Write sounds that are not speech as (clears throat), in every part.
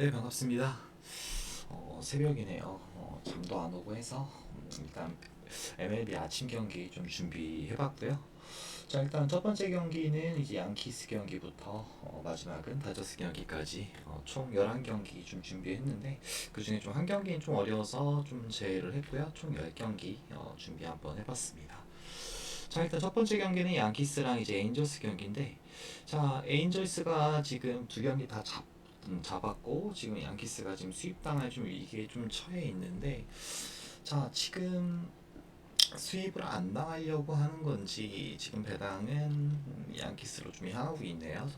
네 반갑습니다. 어, 새벽이네요. 어, 잠도 안 오고 해서 음, 일단 MLB 아침 경기 좀 준비해봤고요. 자 일단 첫 번째 경기는 이제 양키스 경기부터 어, 마지막은 다저스 경기까지 어, 총 11경기 좀 준비했는데 그 중에 좀 한 경기는 좀 어려워서 좀 제외를 했고요. 총 10경기 어, 준비 한번 해봤습니다. 자 일단 첫 번째 경기는 양키스랑 이제 에인절스 경기인데 자 에인절스가 지금 두 경기 다 잡, 음, 잡았고 지금 양키스가 지금 수입당할 좀 위기에 좀 처해 있는데 자 지금 수입을 안 당하려고 하는 건지 지금 배당은 음, 양키스로 좀 향하고 있네요.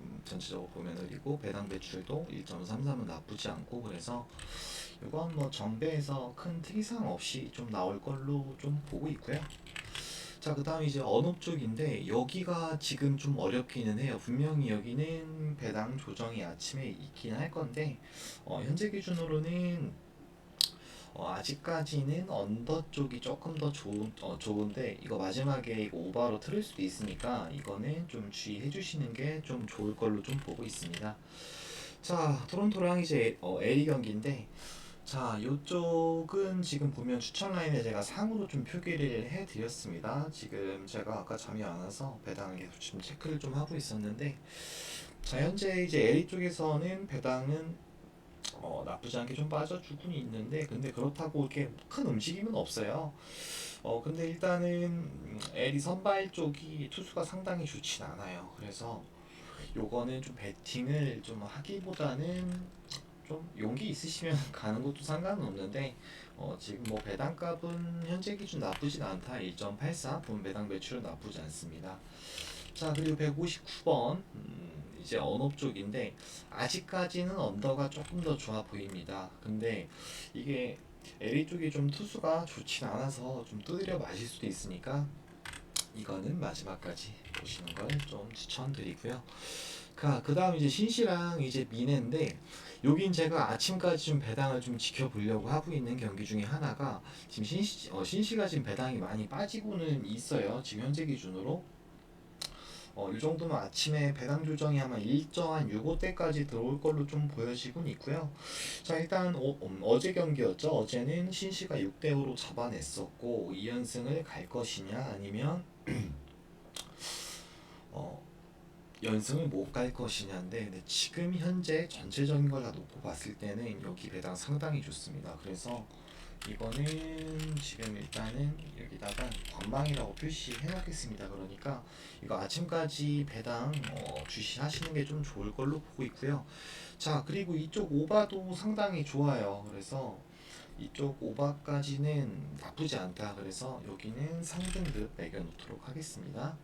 음, 전체적으로 보면 그리고 배당 매출도 1.33은 나쁘지 않고 그래서 이건 뭐 정배에서 큰 특이사항 없이 좀 나올 걸로 좀 보고 있고요. 자, 그 다음 이제 언업 쪽인데 여기가 지금 좀 어렵기는 해요. 분명히 여기는 배당 조정이 아침에 있긴 할 건데 어, 현재 기준으로는 어, 아직까지는 언더 쪽이 조금 더 좋은 어, 좋은데 이거 마지막에 오버로 틀을 수도 있으니까 이거는 좀 주의해 주시는 게 좀 좋을 걸로 좀 보고 있습니다. 자, 토론토랑 이제 어, LA 경기인데 자, 요쪽은 지금 보면 추천 라인에 제가 상으로 좀 표기를 해 드렸습니다. 지금 제가 아까 잠이 안 와서 배당을 계속 지금 체크를 좀 하고 있었는데 자, 현재 이제 LA 쪽에서는 배당은 어, 나쁘지 않게 좀 빠져주고는 있는데 근데 그렇다고 이렇게 큰 움직임은 없어요. 어, 근데 일단은 음, LA 선발 쪽이 투수가 상당히 좋진 않아요. 그래서 요거는 좀 배팅을 좀 하기보다는 좀 용기 있으시면 (laughs) 가는 것도 상관은 없는데 어, 지금 뭐 배당값은 현재 기준 나쁘진 않다 1.84본 배당 매출은 나쁘지 않습니다. 자 그리고 159번 음, 이제 언업 쪽인데 아직까지는 언더가 조금 더 좋아 보입니다. 근데 이게 LA 쪽이 좀 투수가 좋진 않아서 좀 두드려 맞을 수도 있으니까 이거는 마지막까지 보시는 걸 좀 추천드리고요. 그 다음 이제 신시랑 이제 미네인데 여긴 제가 아침까지 좀 배당을 좀 지켜보려고 하고 있는 경기 중에 하나가 지금 신시, 어, 신시가 지금 배당이 많이 빠지고는 있어요. 지금 현재 기준으로. 어, 이 정도면 아침에 배당 조정이 아마 일정한 65대까지 들어올 걸로 좀 보여지곤 있고요. 자, 일단 어, 음, 제 경기였죠. 어제는 신시가 6대 5로 잡아냈었고 2연승을 갈 것이냐 아니면 어, (clears throat) 연승을 못 갈 것이냐인데 네, 지금 현재 전체적인 걸 다 놓고 봤을 때는 여기 배당 상당히 좋습니다. 그래서 이거는 지금 일단은 여기다가 관망이라고 표시해 놓겠습니다. 그러니까 이거 아침까지 배당 어, 주시하시는 게 좀 좋을 걸로 보고 있고요. 자 그리고 이쪽 오바도 상당히 좋아요. 그래서 이쪽 오바까지는 나쁘지 않다. 그래서 여기는 3등급 매겨놓도록 하겠습니다.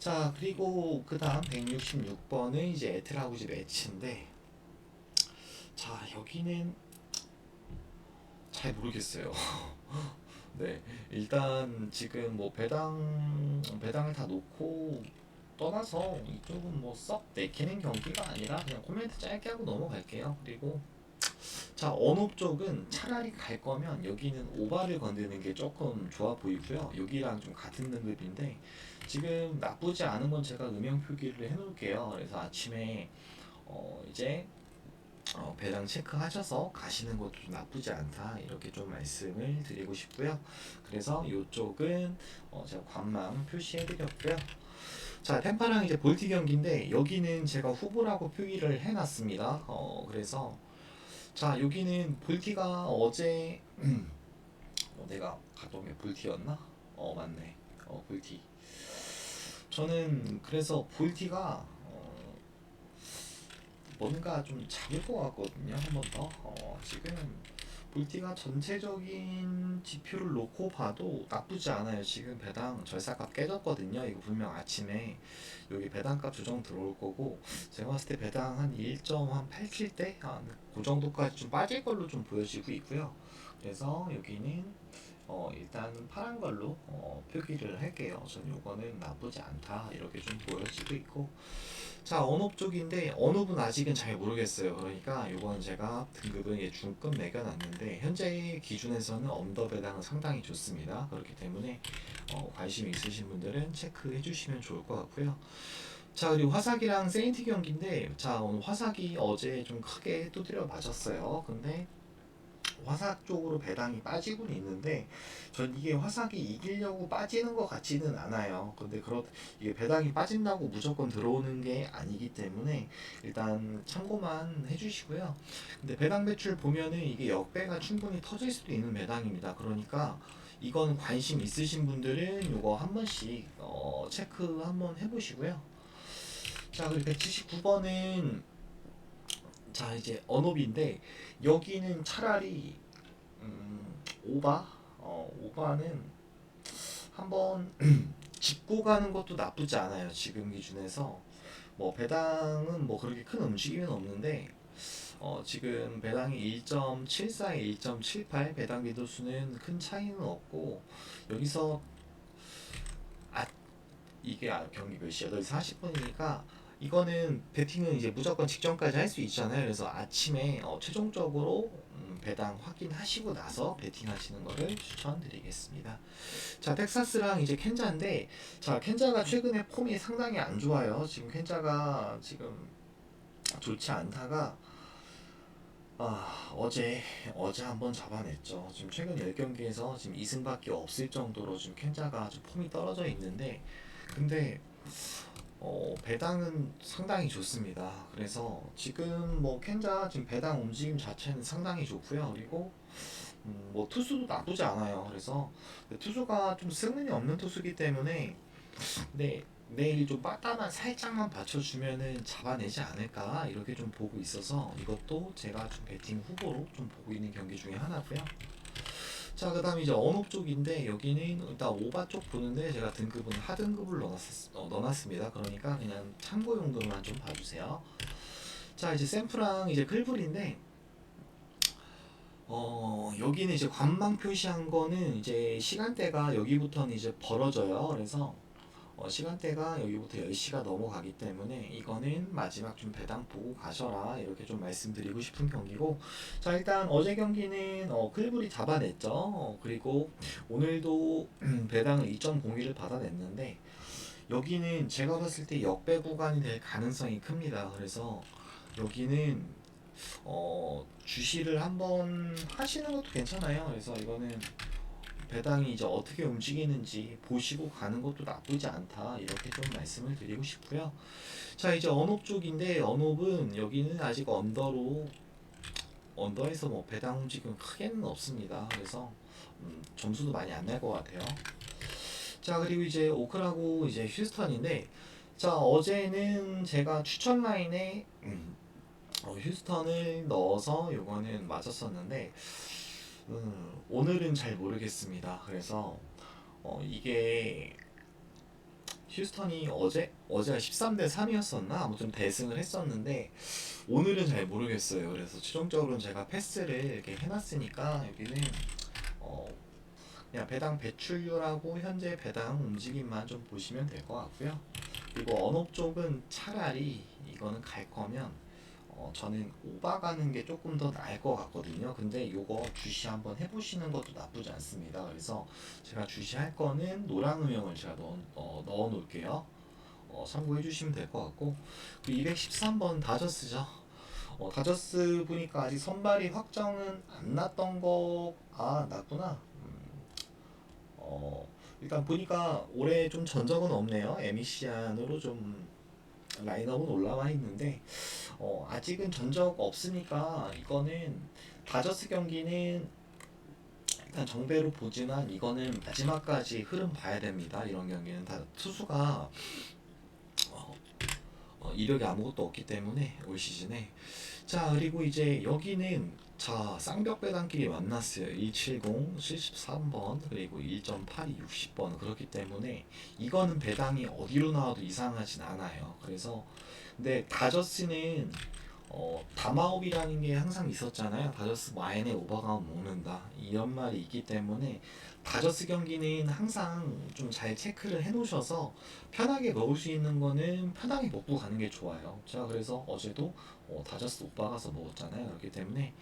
자 그리고 그 다음 166번은 이제 에트라우지 매치인데 자 여기는 잘 모르겠어요. (laughs) 네 일단 지금 뭐 배당 배당을 다 놓고 떠나서 이쪽은 뭐 썩 내키는 경기가 아니라 그냥 코멘트 짧게 하고 넘어갈게요. 그리고 자 언업 쪽은 차라리 갈 거면 여기는 오바를 건드는 게 조금 좋아 보이고요. 여기랑 좀 같은 등급인데 지금 나쁘지 않은 건 제가 음영 표기를 해놓을게요. 그래서 아침에 어 이제 어 배당 체크하셔서 가시는 것도 나쁘지 않다 이렇게 좀 말씀을 드리고 싶고요. 그래서 이쪽은 어 제가 관망 표시해드렸고요. 자 템파랑 이제 볼티 경기인데 여기는 제가 후보라고 표기를 해놨습니다. 어 그래서 자 여기는 볼티가 어제 (clears throat) 어, 내가 갔던 게 볼티였나? 어 맞네. 어 볼티. 저는 그래서 볼티가 어, 뭔가 좀 작을 것 같거든요. 한 번 더. 어, 지금 볼티가 전체적인 지표를 놓고 봐도 나쁘지 않아요. 지금 배당 절삭값 깨졌거든요. 이거 분명 아침에 여기 배당값 조정 들어올 거고 제가 봤을 때 배당 한 1.87대 그 정도까지 좀 빠질 걸로 좀 보여지고 있고요. 그래서 여기는 어, 일단 파란 걸로 어, 표기를 할게요. 전 요거는 나쁘지 않다 이렇게 좀 보여지고 있고 자 언업 쪽인데 언업은 아직은 잘 모르겠어요. 그러니까 요거는 제가 등급은 예, 중급 매겨놨는데 현재 기준에서는 언더 배당은 상당히 좋습니다. 그렇기 때문에 어, 관심 있으신 분들은 체크해 주시면 좋을 것 같고요. 자 그리고 화삭이랑 세인트 경기인데 자 오늘 화삭이 어제 좀 크게 두드려 맞았어요. 근데 화삭 쪽으로 배당이 빠지고는 있는데 전 이게 화삭이 이기려고 빠지는 것 같지는 않아요. 근데 그렇 이게 배당이 빠진다고 무조건 들어오는 게 아니기 때문에 일단 참고만 해주시고요. 근데 배당 매출 보면은 이게 역배가 충분히 터질 수도 있는 배당입니다. 그러니까 이건 관심 있으신 분들은 이거 한 번씩 어, 체크 한번 해보시고요. 자 그리고 179번은 자 이제 언업인데 여기는 차라리 음, 오바 어, 오바는 한번 (clears throat) 짚고 가는 것도 나쁘지 않아요 지금 기준에서 뭐 배당은 뭐 그렇게 큰 움직임은 없는데 어, 지금 배당이 1.74에 1.78 배당 비도수는 큰 차이는 없고 여기서 아 이게 아, 경기 몇 시야? 8시 40분이니까 이거는 배팅은 이제 무조건 직전까지 할 수 있잖아요. 그래서 아침에 어, 최종적으로 음, 배당 확인하시고 나서 배팅하시는 거를 추천드리겠습니다. 자, 텍사스랑 이제 켄자인데, 자, 켄자가 최근에 폼이 상당히 안 좋아요. 지금 켄자가 지금 좋지 않다가 아, 어제 어제 한번 잡아냈죠. 지금 최근 10경기에서 지금 2승밖에 없을 정도로 지금 켄자가 좀 폼이 떨어져 있는데 근데 어, 배당은 상당히 좋습니다. 그래서 지금 뭐 켄자 지금 배당 움직임 자체는 상당히 좋고요. 그리고 음, 뭐 투수도 나쁘지 않아요. 그래서 투수가 좀 승은이 없는 투수기 때문에 네, 내일 좀 빠따만 살짝만 받쳐주면은 잡아내지 않을까 이렇게 좀 보고 있어서 이것도 제가 좀 배팅 후보로 좀 보고 있는 경기 중에 하나고요. 자, 그 다음에 이제 언업 쪽인데 여기는 일단 오바 쪽 보는데 제가 등급은 하등급을 넣어놨, 어, 넣어놨습니다. 그러니까 그냥 참고 용도로만 좀 봐주세요. 자, 이제 샘플랑 이제 클불인데 어, 여기는 이제 관망 표시한 거는 이제 시간대가 여기부터는 이제 벌어져요. 그래서 어, 시간대가 여기부터 10시가 넘어가기 때문에 이거는 마지막 좀 배당 보고 가셔라. 이렇게 좀 말씀드리고 싶은 경기고. 자 일단 어제 경기는 어, 클불이 잡아냈죠. 어, 그리고 오늘도 (clears throat) 배당을 2.01을 받아냈는데 여기는 제가 봤을 때 역배 구간이 될 가능성이 큽니다. 그래서 여기는 어, 주시를 한번 하시는 것도 괜찮아요. 그래서 이거는 배당이 이제 어떻게 움직이는지 보시고 가는 것도 나쁘지 않다 이렇게 좀 말씀을 드리고 싶고요. 자 이제 언업 쪽인데 언업은 여기는 아직 언더로 언더에서 뭐 배당 움직임 크게는 없습니다. 그래서 음, 점수도 많이 안 날 것 같아요. 자 그리고 이제 오크라고 이제 휴스턴인데 자 어제는 제가 추천 라인에 음, 어, 휴스턴을 넣어서 요거는 맞았었는데 음, 오늘은 잘 모르겠습니다. 그래서 어, 이게 휴스턴이 어제 어제가 13대 3이었었나 아무튼 대승을 했었는데 오늘은 잘 모르겠어요. 그래서 최종적으로는 제가 패스를 이렇게 해놨으니까 여기는 어, 그냥 배당 배출률하고 현재 배당 움직임만 좀 보시면 될 것 같고요. 그리고 언업 쪽은 차라리 이거는 갈 거면 어, 저는 오바가는 게 조금 더 나을 것 같거든요. 근데 요거 주시 한번 해보시는 것도 나쁘지 않습니다. 그래서 제가 주시할 거는 노랑 음영을 제가 넣어, 어, 넣어 놓을게요. 어, 참고해 주시면 될 것 같고 그 213번 다저스죠. 어, 다저스 보니까 아직 선발이 확정은 안 났던 거, 아, 났구나. 음, 어, 일단 보니까 올해 좀 전적은 없네요. 에미시안으로 좀 라인업은 올라와 있는데 어, 아직은 전적 없으니까 이거는 다저스 경기는 일단 정배로 보지만 이거는 마지막까지 흐름 봐야 됩니다. 이런 경기는 다 투수가 어, 어, 이력이 아무것도 없기 때문에 올 시즌에 자 그리고 이제 여기는 자 쌍벽 배당끼리 만났어요. 170 73번 그리고 1.82 60번 그렇기 때문에 이거는 배당이 어디로 나와도 이상하진 않아요. 그래서 근데 다저스는 어, 다마옵이라는 게 항상 있었잖아요. 다저스 마인에 오버가운 먹는다. 이런 말이 있기 때문에 다저스 경기는 항상 좀 잘 체크를 해 놓으셔서 편하게 먹을 수 있는 거는 편하게 먹고 가는 게 좋아요. 자, 그래서 어제도 어, 다저스 오빠 가서 먹었잖아요. 그렇기 때문에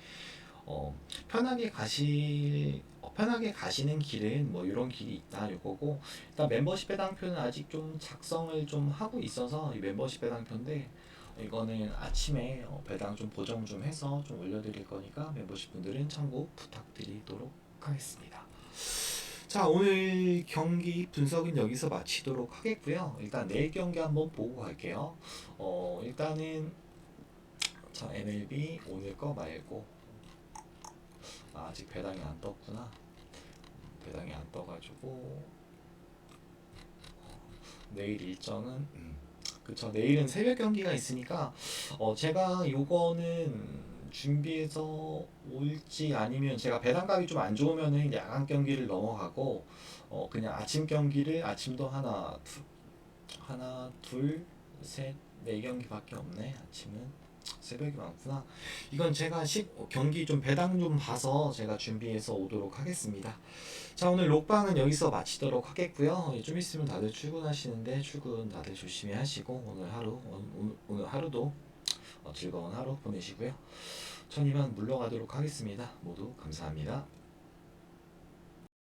어, 편하게 가시 어, 편하게 가시는 길은 뭐 이런 길이 있다 이거고 일단 멤버십 배당표는 아직 좀 작성을 좀 하고 있어서 이 멤버십 배당표인데 이거는 아침에 어, 배당 좀 보정 좀 해서 좀 올려드릴 거니까 멤버십 분들은 참고 부탁드리도록 하겠습니다. 자 오늘 경기 분석은 여기서 마치도록 하겠고요. 일단 내일 경기 한번 보고 갈게요. 어 일단은 자 MLB 오늘 거 말고 아, 아직 배당이 안 떴구나. 배당이 안 떠가지고 내일 일정은 음, 그쵸 내일은 새벽 경기가 있으니까 어 제가 요거는 준비해서 올지 아니면 제가 배당값이 좀 안 좋으면은 야간 경기를 넘어가고 어 그냥 아침 경기를 아침도 하나 둘 하나 둘셋네 경기밖에 없네 아침은. 새벽이 많구나. 이건 제가 시, 어, 경기 좀 배당 좀 봐서 제가 준비해서 오도록 하겠습니다. 자 오늘 록방은 여기서 마치도록 하겠고요. 예, 좀 있으면 다들 출근하시는데 출근 다들 조심히 하시고 오늘 하루 오늘, 오늘 하루도 어, 즐거운 하루 보내시고요. 전 이만 물러가도록 하겠습니다. 모두 감사합니다